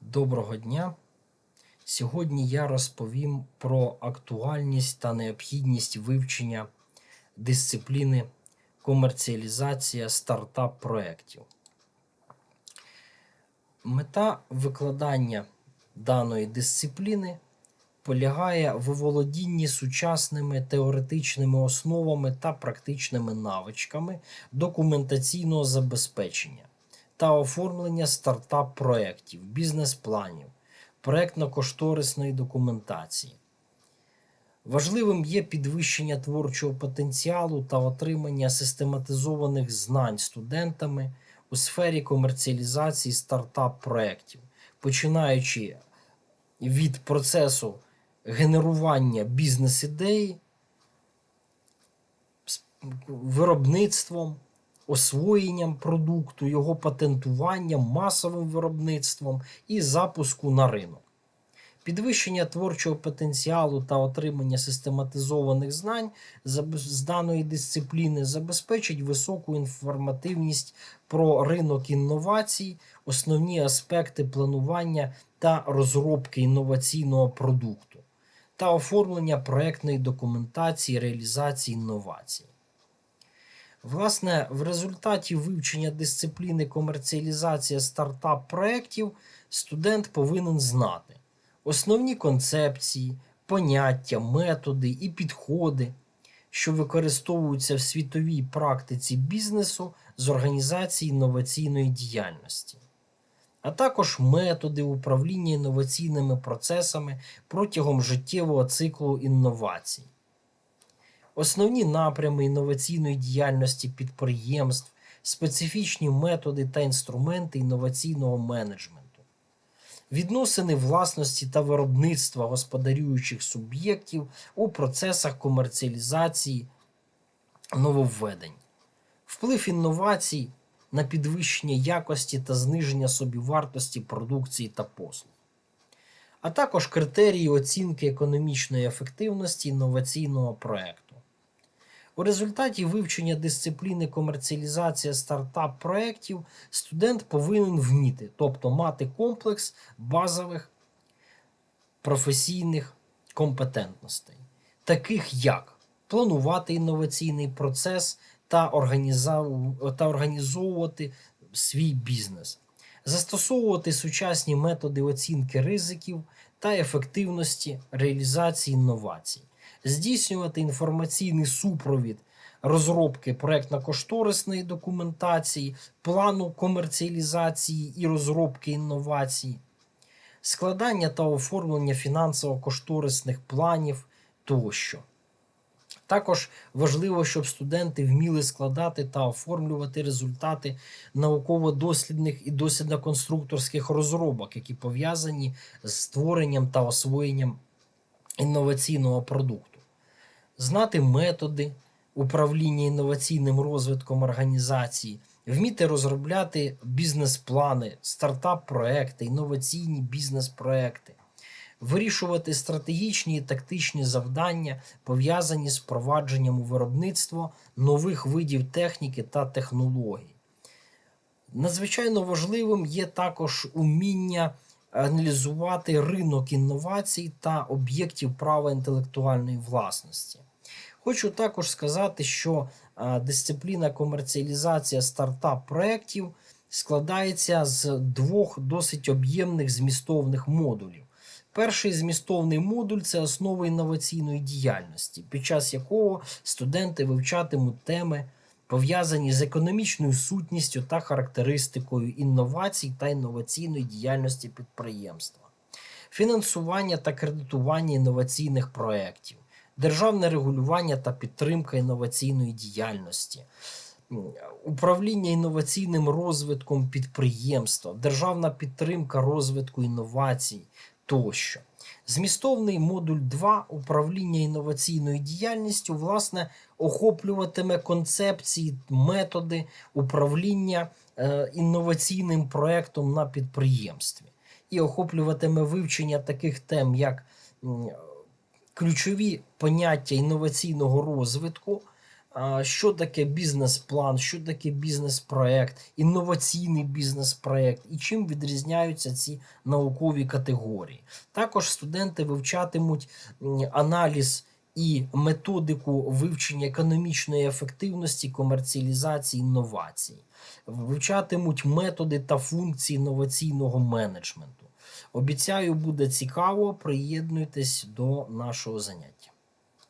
Доброго дня! Сьогодні я розповім про актуальність та необхідність вивчення дисципліни комерціалізація стартап проєктів. Мета викладання даної дисципліни полягає в володінні сучасними теоретичними основами та практичними навичками документаційного забезпечення та оформлення стартап-проєктів, бізнес-планів, проєктно-кошторисної документації. Важливим є підвищення творчого потенціалу та отримання систематизованих знань студентами у сфері комерціалізації стартап-проєктів, починаючи від процесу генерування бізнес-ідеї, виробництвом, освоєнням продукту, його патентуванням, масовим виробництвом і запуску на ринок. Підвищення творчого потенціалу та отримання систематизованих знань з даної дисципліни забезпечить високу інформативність про ринок інновацій, основні аспекти планування та розробки інноваційного продукту та оформлення проектної документації реалізації інновацій. Власне, в результаті вивчення дисципліни комерціалізація стартап проєктів студент повинен знати основні концепції, поняття, методи і підходи, що використовуються в світовій практиці бізнесу з організації інноваційної діяльності, а також методи управління інноваційними процесами протягом життєвого циклу інновацій. Основні напрями інноваційної діяльності підприємств, специфічні методи та інструменти інноваційного менеджменту, відносини власності та виробництва господарюючих суб'єктів у процесах комерціалізації нововведень, вплив інновацій на підвищення якості та зниження собівартості продукції та послуг, а також критерії оцінки економічної ефективності інноваційного проекту. У результаті вивчення дисципліни комерціалізація стартап проєктів студент повинен вміти, тобто мати комплекс базових професійних компетентностей, таких як планувати інноваційний процес та організовувати свій бізнес, застосовувати сучасні методи оцінки ризиків та ефективності реалізації інновацій здійснювати інформаційний супровід розробки проектно-кошторисної документації, плану комерціалізації і розробки інновацій, складання та оформлення фінансово-кошторисних планів тощо. Також важливо, щоб студенти вміли складати та оформлювати результати науково-дослідних і дослідно-конструкторських розробок, які пов'язані з створенням та освоєнням інноваційного продукту, знати методи управління інноваційним розвитком організації, вміти розробляти бізнес-плани, стартап-проекти, інноваційні бізнес-проекти, вирішувати стратегічні і тактичні завдання, пов'язані з впровадженням у виробництво нових видів техніки та технологій. Надзвичайно важливим є також уміння аналізувати ринок інновацій та об'єктів права інтелектуальної власності. Хочу також сказати, що дисципліна комерціалізація стартап проєктів складається з двох досить об'ємних змістовних модулів. Перший змістовний модуль це основи інноваційної діяльності, під час якого студенти вивчатимуть теми, пов'язані з економічною сутністю та характеристикою інновацій та інноваційної діяльності підприємства, фінансування та кредитування інноваційних проєктів, державне регулювання та підтримка інноваційної діяльності. Управління інноваційним розвитком підприємства, державна підтримка розвитку інновацій тощо. Змістовний модуль 2 управління інноваційною діяльністю, власне, охоплюватиме концепції, методи управління е, інноваційним проектом на підприємстві і охоплюватиме вивчення таких тем, як ключові поняття інноваційного розвитку, що таке бізнес-план, що таке бізнес-проект, інноваційний бізнес-проект і чим відрізняються ці наукові категорії. Також студенти вивчатимуть аналіз і методику вивчення економічної ефективності, комерціалізації інновацій, вивчатимуть методи та функції інноваційного менеджменту. Обіцяю, буде цікаво. Приєднуйтесь до нашого заняття.